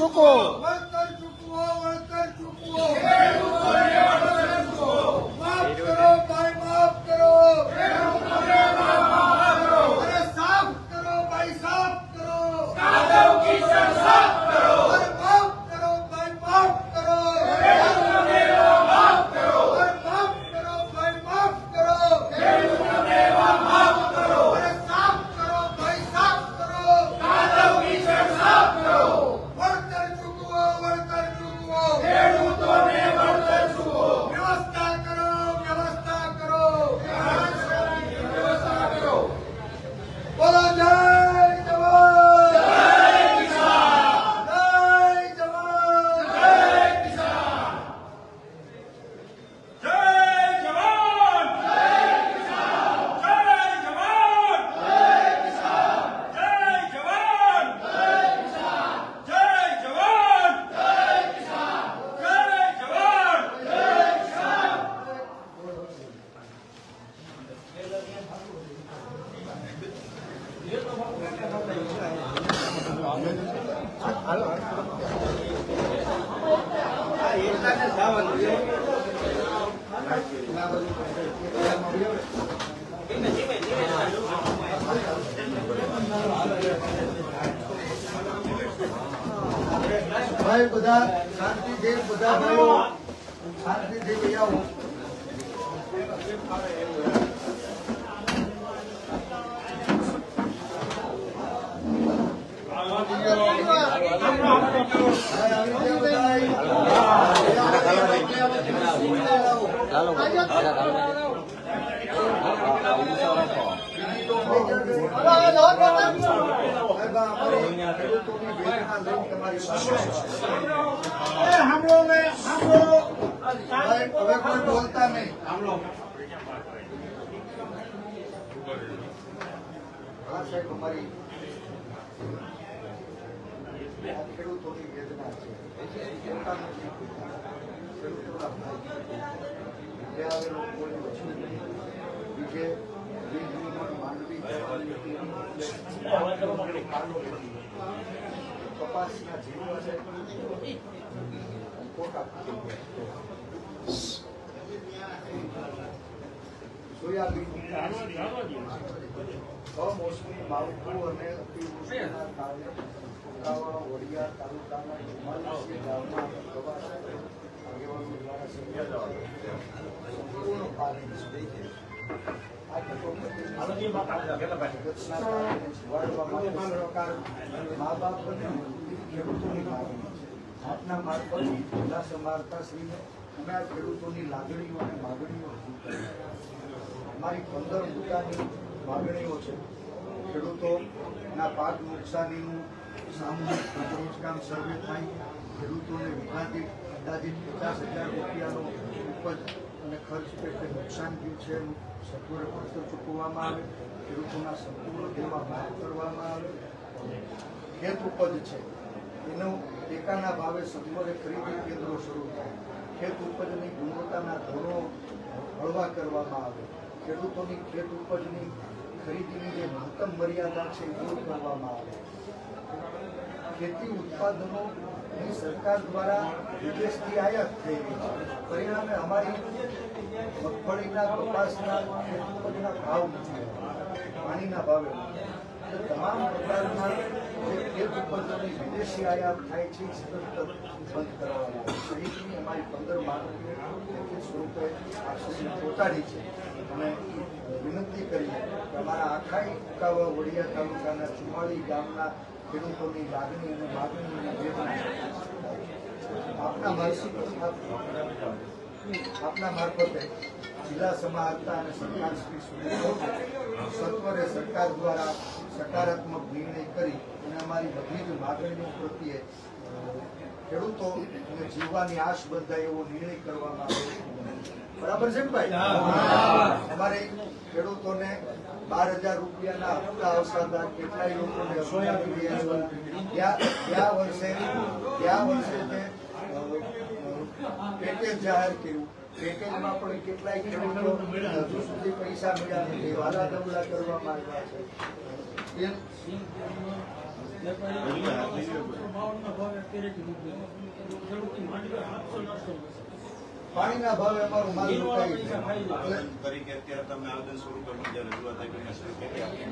祖国。ભાઈ બધા શાંતિથી બધા ભાઈઓ. શાંતિથી લઈ આવો ભાઈ કોઈ બોલતા નહીં સાંભળો સાહેબ અમારી ખેડૂતોની વેદના છે ખેડૂતોના જે આવે લોકો બીજે કપાસના જીવવા છે કમોસમી માવઠું અને અતિવૃષ્ટિના કારણે ફુકાવા વડિયા તાલુકાના ચુમ્માલીસ ગામના પ્રવાસ આગેવાનો મા બાપ બને ખેડૂતોની લાગણી આપના મારફત જિલ્લા સમારકાશ્રીને અમે ખેડૂતોની લાગણીઓ અને માગણીઓ અમારી પંદર મુદ્દાની માગણીઓ છે. ખેડૂતોના પાક નુકસાનીનું સામૂહિક રોજગાર સર્વે થાય. ખેડૂતોને વિભાજિત, અંદાજિત પચાસ હજાર રૂપિયાનો ઉપજ અને ખર્ચ પેટે નુકસાન થયું છે સત્વરે વળતર ચૂકવવામાં આવે ખેડૂતોના સંપૂર્ણ દેવા માફ કરવામાં આવે. ખેત ઉપજ છે, એનો ટેકાના ભાવે સત્વરે ખરીદી કેન્દ્રો શરૂ થાય. ખેત ઉપજની ગુણવત્તાના ધોરણો હળવા કરવામાં આવે. ખેડૂતોની ખેત ઉપજની ખરીદીની જે મહત્તમ મર્યાદા છે, એ દૂર કરવામાં આવે. ખેતી ઉત્પાદનોની સરકાર દ્વારા વિદેશથી આયાત થઈ રહી છે. પરિણામે અમારી મગફળીના કપાસના ખેતીના ભાવ નથી પાણીના ભાવે તમામ પ્રકારના જે ખેત ઉપજોની વિદેશી આયાત થાય છે સતત બંધ કરવામાં આવે અમારી પંદર લેખિત સ્વરૂપે આપ સુધી પહોંચાડી છે. અને વિનંતી કરીએ કે અમારા આખાઈ ઉકાવા વડિયા તાલુકાના ચુમાળી ગામના ખેડૂતોની લાગણી અને માગણી અને વેદના આપના માનસિક આપના મારફતે જિલ્લા સમાહર્તા અને સરકાર શ્રી સુધી સત્વરે સરકાર દ્વારા સકારાત્મક નિર્ણય કરી અને અમારી બધી જ માગણીઓ પ્રત્યે ખેડૂતો અને જીવવાની આશ બંધાય એવો નિર્ણય કરવામાં આવ્યો બરાબર છે ભાઈ? અમારે ખેડૂતોને બાર હજાર રૂપિયાના હપ્તા આવતા કેટલાય લોકોને. ગયા વર્ષે ગયા વર્ષે જે પેકેજ જાહેર કર્યું. પેકેજમાં પણ કેટલાય ખેડૂતો હજુ સુધી પૈસા મળ્યા નથી. વાલા દવલા કરવામાં આવ્યા છે. પાણીના ભાવે અમારું માલ. આવેદન તરીકે અત્યારે તમે આવેદન શરૂ કરવું જે રજૂઆત આપી મેં શરૂ કરી આપી.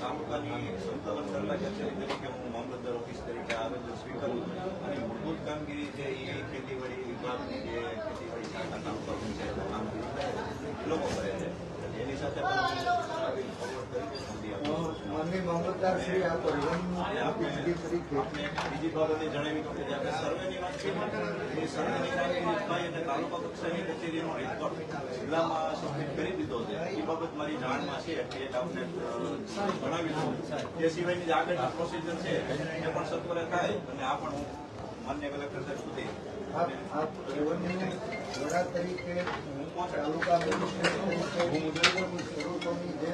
તાલુકાની સંકલન કરતા કચેરી તરીકે હું મામલતદાર ઓફિસ તરીકે આવેદન સ્વીકારું અને મૂળભૂત કામગીરી છે એ ખેતીવાડી વિભાગની જે ખેતીવાડી શાખા તાલુકા છે કામગીરી એ લોકો કરે છે એની સાથે પણ હું આવી forward કરી સુધી માનનીય મામલતદાર શ્રી આ પરિવહન તરીકે. બીજી બાબતે જણાવી દઉં કે આપણે સર્વેની વાત કરી એ સર્વેની કામગીરી અને તાલુકા કક્ષાની કચેરીનો રેકોર્ડ જિલ્લામાં સબમિટ કરી દીધો છે. એ બાબત મારી જાણમાં છે. એટલે આપને જણાવી દઉં. તે સિવાયની જે આગળની પ્રોસિજર છે. એ પણ સત્વરે થાય અને આ પણ હું માન્ય કલેક્ટર સાહેબ સુધી તરીકે તાલુકા શરૂ જે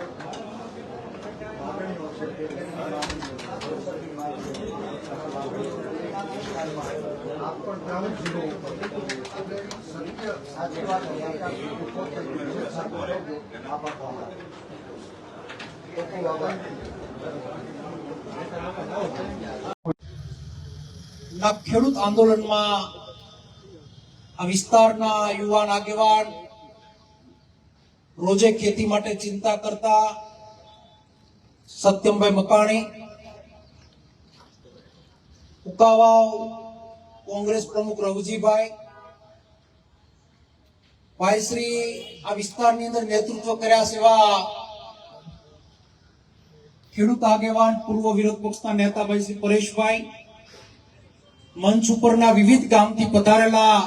ખેડૂત આંદોલનમાં આ વિસ્તારના યુવાન આગેવાન રોજે ખેતી માટે ચિંતા કરતા સત્યમભાઈ મકાણી, ઉકાવાવ કોંગ્રેસ પ્રમુખ રઘુજીભાઈ, ભાઈશ્રી આ વિસ્તારની અંદર નેતૃત્વ કર્યા સેવા ખેડૂત આગેવાન પૂર્વ વિરોધ પક્ષના નેતા ભાઈ શ્રી પરેશભાઈ, મંચ ઉપરના વિવિધ ગામથી પધારેલા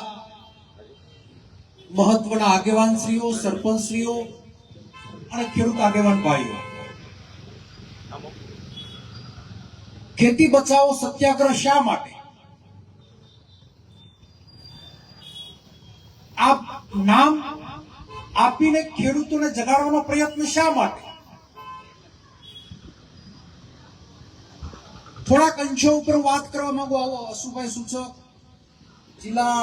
મહત્વના આગેવાનશ્રીઓ, સરપંચશ્રીઓ અને ખેડૂત આગેવાન ભાઈઓ. ખેતી બચાવો સત્યાગ્રહ શા માટે? આ નામ આપીને ખેડૂતોને જગાડવાનો પ્રયત્ન શા માટે? થોડાક અંશો ઉપર વાત કરવા માંગુ. આવો અશુભાઈ સૂચક. જિલ્લા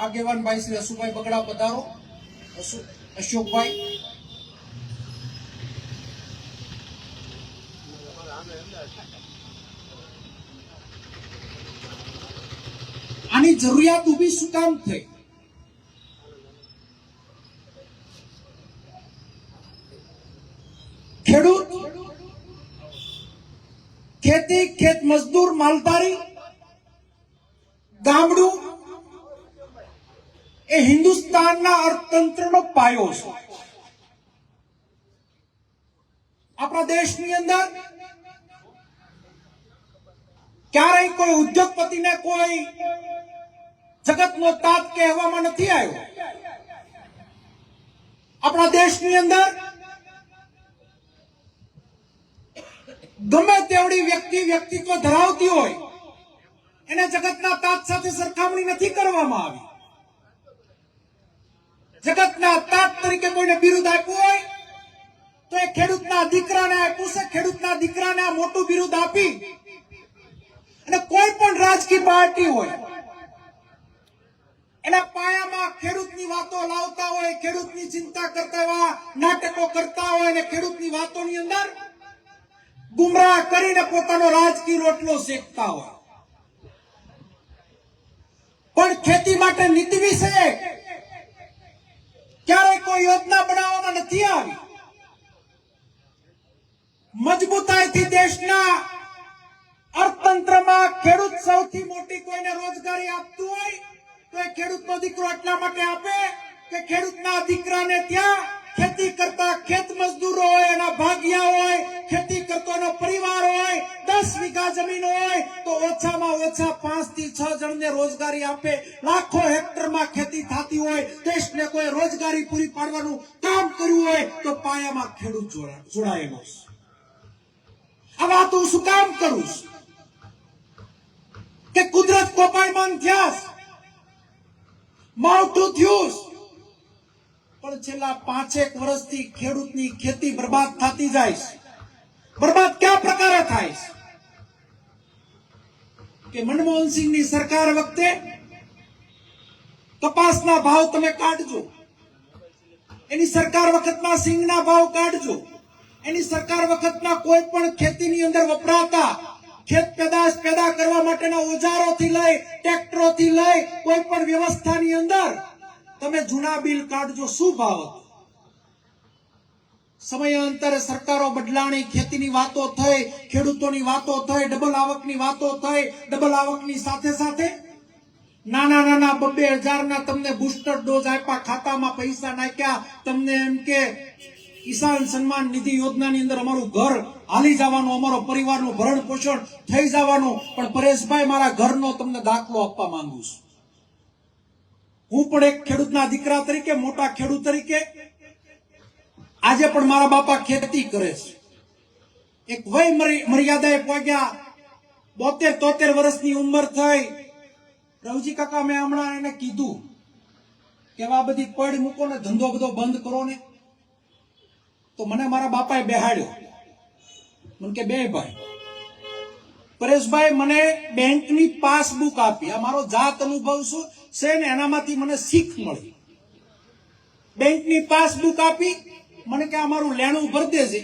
આગેવાન ભાઈ શ્રી અશુભાઈ બગડા પધારો. અશોકભાઈ. આની જરૂરિયાત ઊભી શું કામ થઈ? ખેડૂત, ખેતી, ખેત મજદૂર, માલધારી, ગામડું, એ હિન્દુસ્તાનના અર્થતંત્રનો પાયો છે. આપણા દેશની અંદર ક્યારેય કોઈ ઉદ્યોગપતિને કોઈ જગતનો તાત કહેવામાં નથી આવ્યો. આપણા દેશની અંદર ગમે તેવડી વ્યક્તિ વ્યક્તિત્વ ધરાવતી હોય, એને જગતના તાત સાથે સરખામણી નથી કરવામાં આવી. જગતના તાત તરીકે કોઈને બિરુદ આપ્યું હોય, તો એ ખેડૂતના દીકરાને આપ્યું છે. ખેડૂતના દીકરાને આ મોટું બિરુદ આપી અને કોઈ પણ રાજકીય પાર્ટી હોય એના પાયામાં ખેડૂતની વાતો લાવતા હોય, ખેડૂતની ચિંતા કરતા એવા નાટકો કરતા હોય અને ખેડૂતની વાતોની અંદર ગુમરાહ કરીને પોતાનો રાજકીય રોટલો શેકતા હોય. પણ ખેતી માટે નીતિ વિશે ક્યારેય કોઈ યોજના બનાવવામાં નથી આવી. મજબૂતાઈથી દેશના અર્થતંત્રમાં ખેડૂત સૌથી મોટી કોઈને રોજગારી આપતું હોય તો એ ખેડૂતનો દીકરો એટલા માટે આપે કે ખેડૂતના દીકરાને ત્યાં ખેતી કરતા ખેત મજદૂરો હોય, એના ભાગિયા હોય, ખેતી કરતો એનો પરિવાર હોય, દસ વીઘા જમીન હોય, તો ઓછામાં ઓછા પાંચથી છ જણને રોજગારી આપે. લાખો હેક્ટરમાં ખેતી થતી હોય, દેશને કોઈ રોજગારી પૂરી પાડવાનું કામ કર્યું હોય, તો પાયામાં ખેડૂત જોડા- જોડાયેલો આ વાત હું શું કામ કરું કે કુદરત કોપાયમાન થયા. માવઠું થયું. પણ છેલ્લા પાંચેક વર્ષથી ખેડૂતની ખેતી બરબાદ થતી જાય બરબાદ કયા પ્રકારે થાય કે મનમોહનસિંહની સરકાર વખતે કપાસના ભાવ તમે કાઢજો. એની સરકાર વખતમાં સિંગના ભાવ કાઢજો. એની સરકાર વખતના કોઈ પણ ખેતીની અંદર વપરાતા ખેત પેદાશ પેદા કરવા માટેના ઓજારોથી લઈ, ટ્રેક્ટરોથી લઈ, કોઈ પણ વ્યવસ્થાની અંદર તમે જૂના બિલ કાઢજો. શું ભાવ હતો? સમયાંતરે સરકારો બદલાણી, ખેતીની વાતો થઈ, ખેડૂતોની વાતો થઈ, ડબલ આવકની વાતો થઈ, ડબલ આવકની સાથે સાથે નાના નાના બબ્બે હજારના તમને બુસ્ટર ડોઝ આપ્યા, ખાતામાં પૈસા નાખ્યા, તમને એમ કે કિસાન સન્માન નિધિ યોજનાની અંદર અમારું ઘર હાલી જવાનું, અમારો પરિવારનું ભરણ પોષણ થઈ જવાનું. પણ પરેશભાઈ, મારા ઘરનો તમને દાખલો આપવા માંગુ છું. હું પણ એક ખેડૂતના દીકરા તરીકે, મોટા ખેડૂત તરીકે આજે પણ મારા બાપા ખેતી કરે છે. એક વય મરી- મર્યાદાએ પહોંચ્યા બોતેર તોતેર વર્ષની ઉંમર થઈ. રવજી કાકા, મેં હમણાં એને કીધું કે આ બધી પડ મૂકો ને, ધંધો બધો બંધ કરો ને. તો મને મારા બાપાએ બેહાડ્યો. મને કે બે ભાઈ, પરેશભાઈ મને બેંકની પાસબુક આપી. આ મારો જાત અનુભવ શું? છે ને, એનામાંથી મને શીખ મળી. બેંકની પાસબુક આપી. મને કે, આ મારું લેણું ભરી દેજે.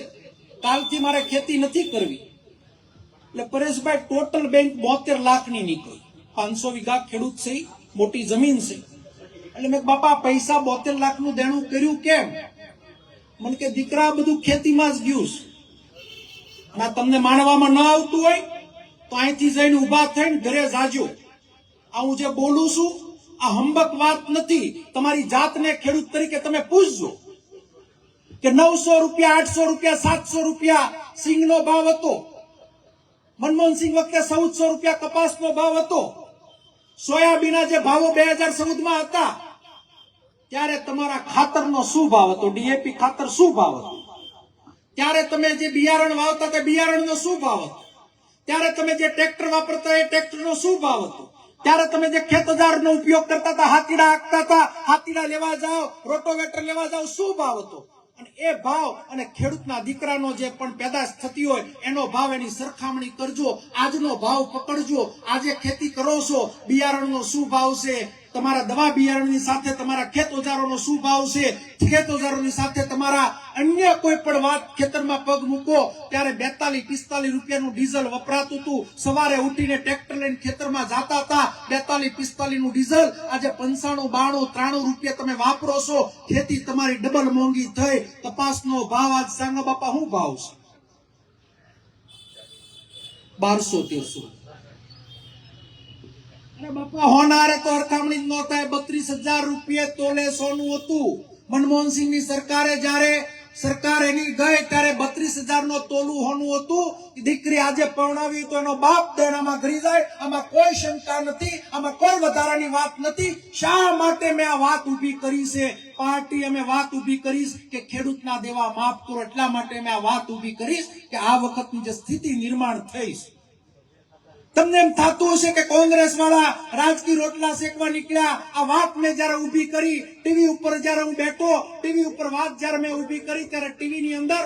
કાલથી મારે ખેતી નથી કરવી. એટલે પરેશભાઈ ટોટલ બેંક બોતેર લાખની નીકળી. પાંચસો વીઘા ખેડૂત છે મોટી જમીન છે. એટલે મેં બાપા પૈસા બોતેર લાખનું દેણું કર્યું કેમ? મને કે, દીકરા બધું ખેતીમાં જ ગયું અને તમને માનવામાં ન આવતું હોય, તો અહીંથી જઈને ઊભા થઈને ઘરે જાજો. આ હું જે બોલું છું, આ હંબક વાત નથી. તમારી જાતને ખેડૂત તરીકે તમે પૂછજો કે નવસો રૂપિયા, આઠસો રૂપિયા, સાતસો રૂપિયા સિંગનો ભાવ હતો. મનમોહનસિંહ વખતે ચૌદસો રૂપિયા કપાસનો ભાવ હતો. સોયાબીના જે ભાવો બે હજાર ચૌદમાં હતા ત્યારે તમારા ખાતરનો શું ભાવ હતો? ડીએપી ખાતર શું ભાવ હતો? ત્યારે તમે જે બિયારણ વાવતા તે બિયારણનો શું ભાવ હતો? ત્યારે તમે જે ટ્રેક્ટર વાપરતા એ ટ્રેક્ટરનો શું ભાવ હતો? ત્યારે તમે જે ખેતજાર નો ઉપયોગ કરતા હતા, હાથીડા હાંકતા હતા, હાથીડા લેવા જાઓ, રોટોવેટર લેવા જાઓ, શું ભાવ હતો? અને એ ભાવ અને ખેડૂતના દીકરાનો જે પણ પેદાશ થતી હોય, એનો ભાવ એની સરખામણી કરજો, આજનો ભાવ પકડજો, આજે ખેતી કરો છો, બિયારણનો શું ભાવ છે તમારા દવા બિયારણની સાથે તમારા ખેત શું ભાવ છે? ખેત સાથે તમારા અન્ય કોઈ પણ વાત ખેતરમાં પગ મૂકો, ત્યારે બેતાલીસ, પિસ્તાલીસ રૂપિયાનું ડીઝલ વપરાતું હતું. સવારે ઉઠીને ટ્રેક્ટર લઈને ખેતરમાં જતા હતા. બેતાલીસ પિસ્તાલીસનું ડીઝલ, આજે પંચાણું, બાણું, ત્રાણું રૂપિયા તમે વાપરો છો. ખેતી તમારી ડબલ મોંઘી થઈ. તપાસનો ભાવ આજ સાંગા બાપા શું ભાવ છે? બારસો, તેરસો. બાપા હોનારે તો હરખામણી જ ન બત્રીસ હજાર રૂપિયા તોલે સોનું હતું. મનમોહનસિંહની સરકારે જ્યારે સરકાર એની ગઈ ત્યારે બત્રીસ હજાર નો તોલું હોનું હતું. દીકરી આજે પરણાવી તો એનો બાપ દેણામાં ઘરી જાય. આમાં કોઈ શંકા નથી. આમાં કોઈ વધારાની વાત નથી. શા માટે મેં આ વાત ઊભી કરી છે? પાર્ટી અમે વાત ઊભી કરીશ કે ખેડૂતના દેવા માફ કરો. એટલા માટે મેં આ વાત ઊભી કરીશ કે આ વખતની જે સ્થિતિ નિર્માણ થઈ છે તમને એમ થતું હશે કે કોંગ્રેસ વાળા રાજકીય રોટલા શેકવા નીકળ્યા. આ વાત મેં જયારે ઊભી કરી, ટીવી ઉપર જયારે હું બેઠો, ટીવી ઉપર વાત જયારે મેં ઊભી કરી ત્યારે ટીવી ની અંદર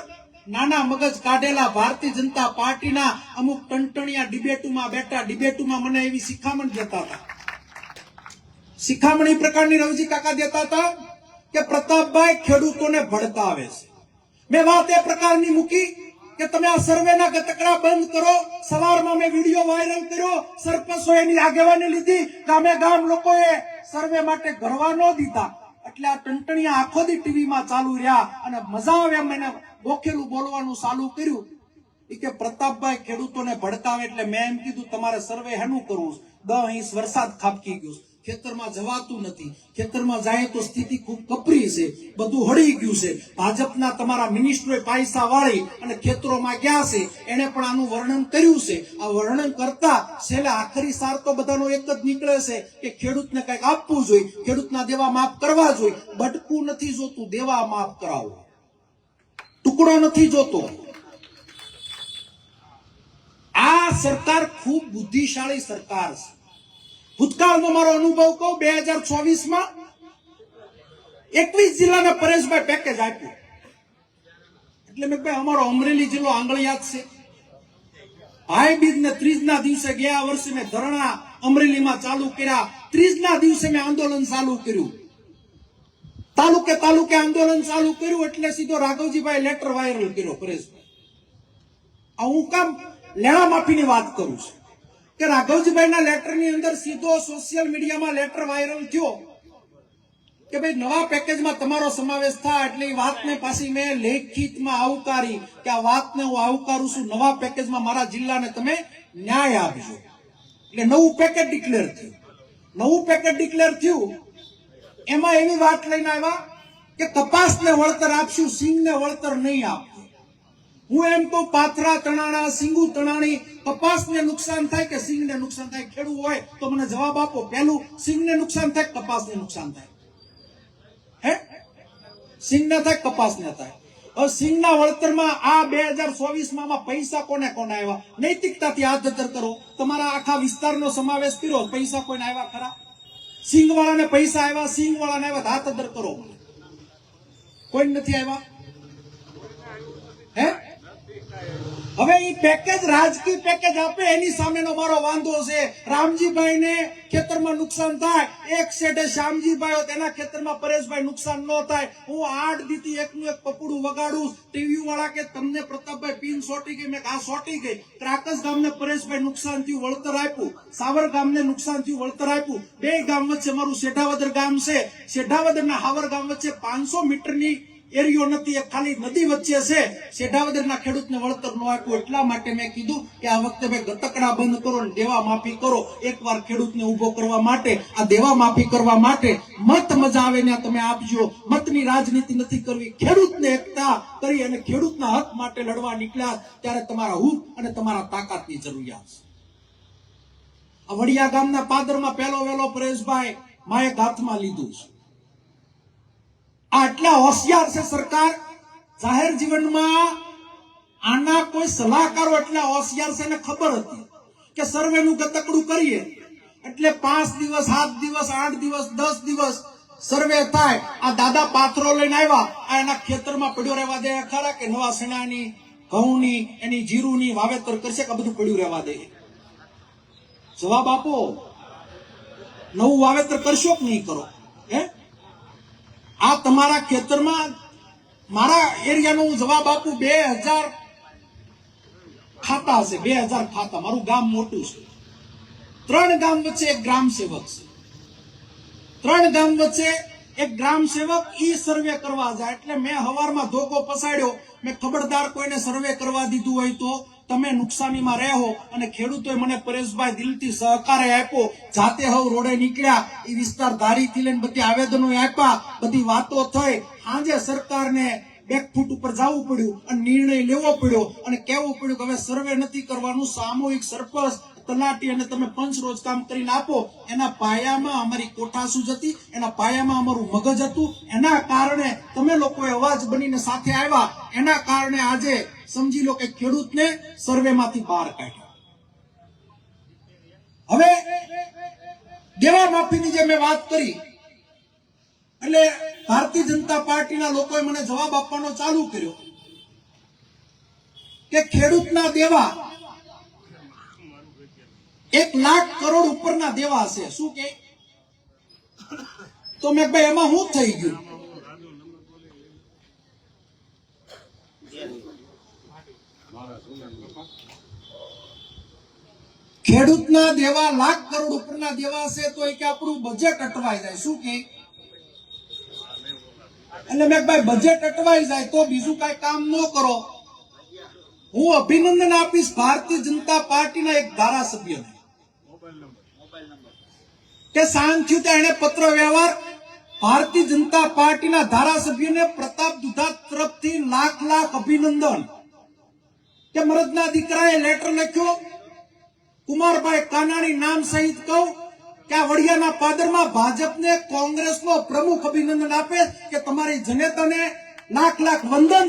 નાના મગજ કાઢેલા ભારતીય જનતા પાર્ટીના અમુક ટંટણિયા ડિબેટુમાં બેઠા, ડિબેટુમાં મને એવી શિખામણ દેતા હતા. એ પ્રકારની રવજી કાકા દેતા હતા કે પ્રતાપભાઈ ખેડૂતોને ભડકાવે છે. મેં વાત એ પ્રકારની મૂકી કે તમે આ સર્વેના ગતકડા બંધ કરો. સવારમાં મેં વીડિયો વાયરલ કર્યો. સરપંચો એની આગેવાની લીધી. ગામે ગામ લોકોએ સર્વે માટે ગરવા ન દીધા. એટલે આ ટંટણિયા આખો દી ટીવીમાં ચાલુ રહ્યા અને મજા આવે એમ એને ગોખેલું બોલવાનું ચાલુ કર્યું. એ કે પ્રતાપભાઈ ખેડૂતોને ભડકાવે એટલે મેં એમ કીધું, તમારે સર્વે હેનું કરવું? દસ ઇંચ વરસાદ ખાબકી ગયો. ખેતરમાં જવાતું નથી. ખેતરમાં જાય તો સ્થિતિ ખૂબ કપરી છે. બધું હળી ગયું છે. ભાજપના તમારા મિનિસ્ટરોએ પૈસા વાળી અને ખેતરોમાં ગયા છે. એને પણ આનું વર્ણન કર્યું છે. આ વર્ણન કરતા છેલ્લે આખરી સાર તો બધાનો એક જ નીકળે છે કે ખેડૂતને કંઈક આપવું જોઈએ. ખેડૂતના દેવા માફ કરવા જોઈએ. બટકું નથી જોતું. દેવા માફ કરાવો. ટુકડો નથી જોતો. આ સરકાર ખૂબ બુદ્ધિશાળી સરકાર છે. ભૂતકાળનો મારો અનુભવ કહું, બે હજાર ચોવીસમાં એકવીસ જિલ્લાને પરેશભાઈ પેકેજ આપ્યું. એટલે મેં ભાઈ, અમારો અમરેલી જિલ્લો આંગળિયાત છે. ભાઈ બીજ ને ત્રીજ દિવસે ગયા વર્ષે મેં ધરણા અમરેલીમાં ચાલુ કર્યા. ત્રીજ ના દિવસે મેં આંદોલન ચાલુ કર્યું. તાલુકે તાલુકે આંદોલન ચાલુ કર્યું, એટલે સીધો રાઘવજીભાઈ લેટર વાયરલ કર્યો પરેશભાઈ. આ હું કામ લેણા માફીની વાત કરું છું. કે રાઘવજીભાઈના લેટરની અંદર સીધો સોશિયલ મીડિયામાં લેટર વાયરલ થયો કે ભાઈ નવા પેકેજમાં તમારો સમાવેશ થાય એટલે એ વાતને પાછી મેં લેખિતમાં આવકારી કે આ વાતને હું આવકારું છું. નવા પેકેજમાં મારા જિલ્લાને તમે ન્યાય આપજો. એટલે નવું પેકેજ ડિક્લેર થયું. નવું પેકેજ ડિક્લેર થયું. એમાં એવી વાત લઈને આવ્યા કે તપાસને વળતર આપશું, સિંહને વળતર નહીં આપવું હું એમ કહું પાથરા તણાણા, સિંગુ તણાણી, કપાસને નુકસાન થાય કે સિંગને નુકસાન થાય, ખેડૂત હોય તો મને જવાબ આપો. પહેલું, સિંગને નુકસાન થાય કપાસને નુકસાન થાય? હે? સિંગને થાય કપાસને થાય? હવે સિંગના વળતરમાં આ બે હજાર ચોવીસમાં પૈસા કોને કોને આવ્યા નૈતિકતાથી હાથ ધર કરો. તમારા આખા વિસ્તારનો સમાવેશ કર્યો, પૈસા કોઈને આવ્યા ખરા? સિંગ વાળાને પૈસા આવ્યા સિંગ વાળાને આવ્યા હાથ ધર કરો. કોઈ નથી આવ્યા હે? હવે એ પેકેજ રાજકીય પેકેજ આપે, એની સામેનો મારો વાંધો છે. રામજીભાઈ ને ખેતરમાં નુકસાન થાય. એક શેઠે શ્યામજીભાઈ તેના ખેતરમાં પરેશભાઈ નુકસાન ન થાય. હું આઠ દીથી એકનું એક પપડું વગાડું ટીવી વાળા કે તમને પ્રતાપભાઈ પિન સોટી ગઈ, મેં આ સોટી ગઈ. ત્રાકસ ગામને પરેશભાઈ નુકસાન થયું, વળતર આપ્યું. સાવર ગામને નુકસાન થયું, વળતર આપ્યું. બે ગામ વચ્ચે મારું શેઢાવદર ગામ છે. શેઢાવદર ના હાવર ગામ વચ્ચે પાંચસો મીટરની એરિયો નથી, એ ખાલી નદી વચ્ચે છે. શેઢાવદરના ખેડૂતને વળતર ન આપ્યું એટલા માટે મેં કીધું કે આ વખતે ભાઈ ગતકડા બંધ કરો ને દેવા માફી કરો. એકવાર ખેડૂતને ઊભો કરવા માટે, આ દેવા માફી કરવા માટે મત મજા આવે ને તમે આપજો. મતની રાજનીતિ નથી કરવી. ખેડૂતને એકતા કરી અને ખેડૂતના હક માટે લડવા નીકળ્યા ત્યારે તમારા હુક અને તમારા તાકાતની જરૂરિયાત છે. વડિયા ગામના પાદરમાં પહેલો વહેલો પરેશભાઈ, માએ હાથમાં લીધું છે. આટલા હોશિયાર છે સરકાર. જાહેર જીવનમાં આના કોઈ સલાહકારો એટલા હોશિયાર છે એને ખબર હતી કે સર્વેનું ગતકડું કરીએ. એટલે પાંચ દિવસ, સાત દિવસ, આઠ દિવસ, દસ દિવસ સર્વે થાય. આ દાદા પાથરો લઈને આવ્યા. આ એના ખેતરમાં પડ્યો રહેવા દે. ખરા કે નવા સેનાની ઘઉંની, એની જીરુની વાવેતર કરશે કે બધું પડ્યું રહેવા દે? જવાબ આપો. નવું વાવેતર કરશો કે નહીં કરો? હે? આ તમારા ખેતરમાં મારા એરિયાનો હું જવાબ આપું, બે હજાર ખાતા હશે બે હજાર ખાતા. મારું ગામ મોટું છે. ત્રણ ગામ વચ્ચે એક ગ્રામ સેવક છે. ત્રણ ગામ વચ્ચે એક ગ્રામ સેવક ઈ સર્વે કરવા જાય. એટલે મેં હવારમાં ધોકો પસાડ્યો. મેં ખબરદાર કોઈને સર્વે કરવા દીધું હોય તો તમે નુકસાનીમાં રહો અને ખેડૂતોએ મને પરેશભાઈ દિલથી સહકાર આપ્યો. જાતે હવ રોડે નીકળ્યા. એ વિસ્તાર ધારીથી લઈને બધી આવેદનો આપ્યા. બધી વાતો થઈ. સાંજે સરકારને બેકફૂટ ઉપર જવું પડ્યું અને નિર્ણય લેવો પડ્યો અને કહેવું પડ્યું કે હવે સર્વે નથી કરવાનું, સામૂહિક સરપંચ તલાટી અને તમે પંચ રોજ કામ કરીને આપો. એના પાયામાં અમારી કોઠાસૂજ હતી, એના પાયામાં અમારું મગજ હતું. એના કારણે તમે લોકોએ અવાજ બનીને સાથે આવ્યા. એના કારણે આજે સમજી લો કે ખેડૂતને સર્વેમાંથી બહાર કાઢ્યો. હવે દેવા માફીની જે મેં વાત કરી, એટલે ભારતીય જનતા પાર્ટીના લોકોએ મને જવાબ આપવાનો ચાલુ કર્યો કે ખેડૂતના દેવા એક લાખ કરોડ ઉપરના દેવા છે શું કે? તો મેં ભાઈ એમાં શું થઈ ગયું? ખેડૂતના દેવા, લાખ કરોડ ઉપરના દેવા છે તો એ કે આપણું બજેટ અટવાઈ જાય. શું કે? એટલે મેં ભાઈ બજેટ અટવાઈ જાય તો બીજું કઈ કામ ન કરો. હું અભિનંદન આપીશ ભારતીય જનતા પાર્ટીના એક ધારાસભ્યને. કે સાંજ થયું ત્યાં એને પત્ર વ્યવહાર ભારતીય જનતા પાર્ટીના ધારાસભ્યને પ્રતાપ દુધા તરફથી લાખ લાખ અભિનંદન. કે મરદના દીકરાએ લેટર લખ્યો કુમારભાઈ કાનાણી નામ સહિત કહું કે આ વડિયાના પાદરમાં ભાજપને કોંગ્રેસનો પ્રમુખ અભિનંદન આપે કે તમારી જનેતાને લાખ લાખ વંદન.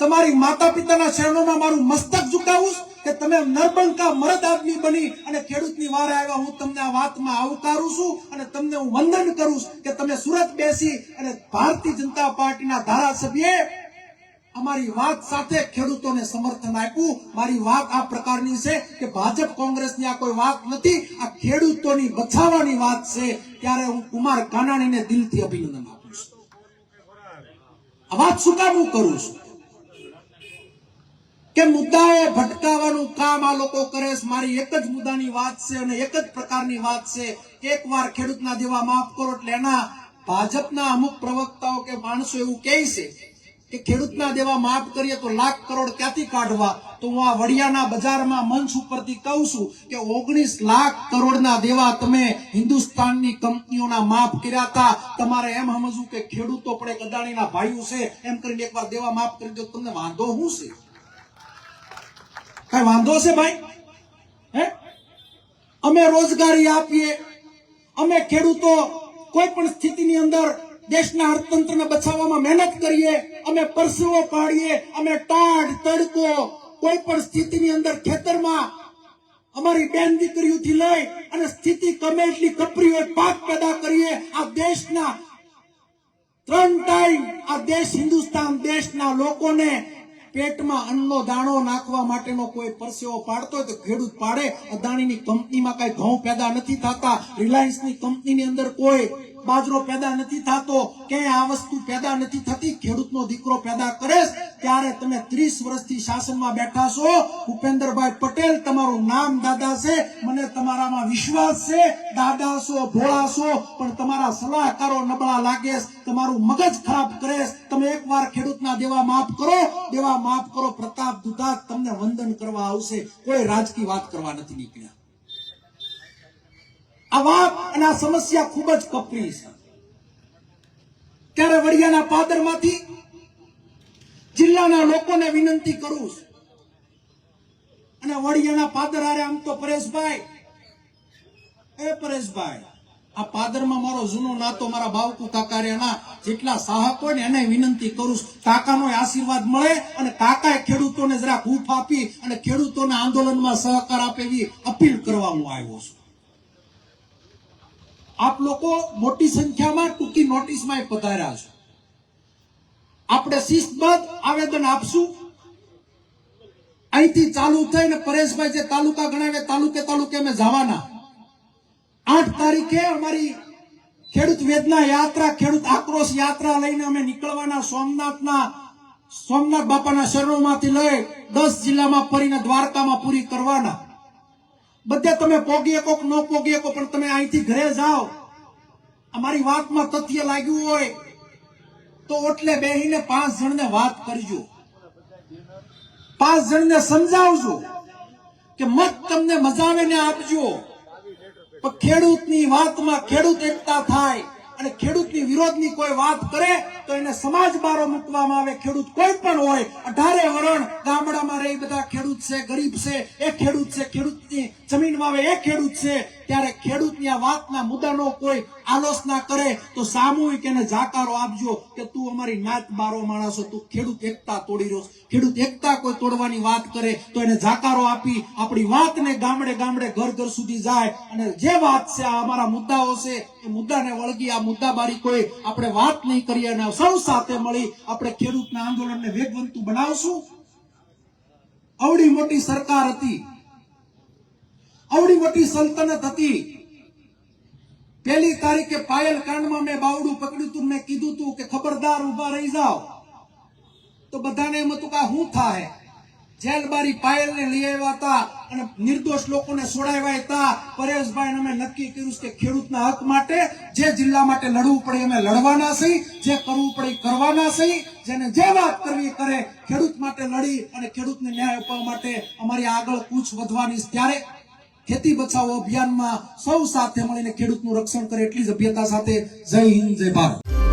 તમારી માતા પિતાના શરણોમાં મારું મસ્તક ઝુકાવું કે તમે નરબંકા મરદ આદમી બની અને ખેડૂતની વારે આવ્યા હું તમને આ વાતમાં આવકારું છું અને તમને હું વંદન કરું કે તમે સુરત બેસી અને ભારતીય જનતા પાર્ટીના ધારાસભ્યએ અમારી વાત સાથે ખેડૂતોને સમર્થન આપ્યું. મારી વાત આ પ્રકારની છે કે ભાજપ કોંગ્રેસની આ કોઈ વાત નથી, આ ખેડૂતોની બચાવવાની વાત છે. ત્યારે હું કુમાર કાનાણીને દિલથી અભિનંદન આપું છું. આ વાત શું કરું છું? કે મુદ્દાઓ ભટકાવાનું કામ આ લોકો કરે છે. મારી એક જ મુદ્દાની વાત છે અને એક જ પ્રકારની વાત છે. એકવાર ખેડૂતના દેવા માફ કરો એટલે એના ભાજપના અમુક પ્રવક્તાઓ કે માણસો એવું કહે છે કે ખેડૂતના દેવા માફ કરીએ તો લાખ કરોડ ક્યાંથી કાઢવા? તો હું આ વડિયાના બજારમાં મંચ ઉપરથી કહું છું કે ઓગણીસ લાખ કરોડના દેવા તમે હિન્દુસ્તાનની કંપનીઓના માફ કર્યા હતા. તમારે એમ સમજવું કે ખેડૂતો પણ એક અદાણીના ભાઈઓ છે. એમ કરીને એકવાર દેવા માફ કરી દો, તમને વાંધો શું છે? કઈ વાંધો છે ભાઈ? હે? અમે રોજગારી આપીએ. અમે ખેડૂતો કોઈ પણ સ્થિતિની અંદર દેશના અર્થતંત્રને બચાવવામાં મહેનત કરીએ. અમે પરસેવો પાડીએ, અમે ટાઢ, તડકો, કોઈ પણ સ્થિતિની અંદર ખેતરમાં અમારી બેન દીકરીઓથી લઈ અને સ્થિતિ ગમે એટલી કપરી હોય, પાક પેદા કરીએ. આ દેશના ત્રણ ટાઈમ આ દેશ હિન્દુસ્તાન દેશના લોકોને પેટમાં અન્નનો દાણો નાખવા માટેનો કોઈ પરસેવો પાડતો હોય તો ખેડૂત પાડે. અદાણીની કંપનીમાં કઈ ઘઉં પેદા નથી થતા. રિલાયન્સની કંપનીની અંદર કોઈ બાજરો પેદા નથી થતો, ક્યાંય આ વસ્તુ પેદા નથી થતી, ખેડૂતનો દીકરો પેદા કરે ત્યારે તમે ત્રીસ વર્ષથી શાસનમાં બેઠા છો. ભૂપેન્દ્રભાઈ પટેલ તમારું નામ દાદા છે, મને તમારામાં વિશ્વાસ છે. દાદા છો, ભોળા છો, પણ તમારા સલાહકારો નબળા લાગે તમારું મગજ ખરાબ કરે. તમે એકવાર ખેડૂતના દેવા માફ કરો, દેવા માફ કરો, પ્રતાપ દુધાત તમને વંદન કરવા આવશે. કોઈ રાજકીય વાત કરવા નથી નીકળ્યા. આ વાત અને આ સમસ્યા ખૂબ જ કપરી છે. ત્યારે વડિયાના પાદરમાંથી જિલ્લાના લોકોને વિનંતી કરું છું. અને વડિયાના પાદર હારે આમ તો પરેશભાઈ, એ પરેશભાઈ, આ પાદરમાં મારો જૂનો નાતો, મારા બાવકુ કાકારિયાના જેટલા સાહક હોય ને એને વિનંતી કરું કાકાનો આશીર્વાદ મળે અને કાકાએ ખેડૂતોને જરા હૂફ આપી અને ખેડૂતોના આંદોલનમાં સહકાર આપે એવી અપીલ કરવા હું આવ્યો છું. આપ લોકો મોટી સંખ્યામાં ટૂંકી નોટિસમાં પધાર્યા છો. આપણે શિસ્તબદ્ધ આવેદન આપશું. અહીંથી ચાલુ થઈને પરેશભાઈ જે તાલુકા ગણાવે તાલુકે તાલુકે અમે જવાના. આઠ તારીખે અમારી ખેડૂત વેદના યાત્રા, ખેડૂત આક્રોશ યાત્રા લઈને અમે નીકળવાના સોમનાથના, સોમનાથ બાપાના શરણોમાંથી લઈ દસ જિલ્લામાં ફરીને દ્વારકામાં પૂરી કરવાના. બધે તમે પોગી શકો ન પોગી શકો પણ તમે અહીંથી ઘરે જાઓ. અમારી વાતમાં તથ્ય લાગ્યું હોય તો ઓટલે બેહીને પાંચ જણને વાત કરજો. પાંચ જણને સમજાવજો કે મત તમને મજા આવે ને આપજો. પણ ખેડૂતની વાતમાં ખેડૂત એકતા થાય અને ખેડૂતની વિરોધની કોઈ વાત કરે તો એને સમાજ બારો મૂકવામાં આવે. ખેડૂત કોઈ પણ હોય, અઢારે વરણ ગામડામાં રહી બધા ખેડૂત છે, ગરીબ છે એ ખેડૂત છે, ખેડૂતની જમીન વાવે એ ખેડૂત છે. ત્યારે ખેડૂતની આ વાતના મુદ્દાનો કોઈ આલોચના કરે તો સામૂહિક એને જાકારો આપજો કે તું અમારી નાત બારો માણસો તું ખેડૂત એકતા તોડી રહ્યો ખેડૂત એકતા કોઈ તોડવાની વાત કરે તો એને જાકારો આપી આપણી વાતને ગામડે ગામડે ઘર ઘર સુધી જાય. અને જે વાત છે અમારા મુદ્દાઓ છે, એ મુદ્દાને વળગી આ મુદ્દા બારી કોઈ આપણે વાત નહીં કરીએ અને સૌ સાથે મળી આપણે ખેડૂતના આંદોલનને વેગવંતુ બનાવશું. અવડી મોટી સરકાર હતી. અવડી મોટી સલ્તનત હતી. પહેલી તારીખે પાયલ કાંડમાં મેં બાવડું પકડ્યું તું મેં કીધું તું કે ખબરદાર ઊભા રહી જાઓ. તો બધાને એમ હતું કે શું થાય? જેલબારી પાયલને લઈ આવ્યા હતા. અને નિર્દોષ લોકોને છોડાવ્યા હતા પરેશભાઈ અમે નક્કી કર્યું કે ખેડૂતના હક માટે જે જિલ્લા માટે લડવું પડે અમે લડવાના છે જે કરવું પડે કરવાના છે જેને જે વાત કરવી કરે, ખેડૂત માટે લડી અને ખેડૂતને ન્યાય અપાવવા માટે અમારી આગળ કૂચ વધવાની ત્યારે ખેતી બચાવો અભિયાનમાં સૌ સાથે મળીને ખેડૂતનું રક્ષણ કરે એટલી જ અભ્યતા સાથે જય હિન્દ, જય ભારત.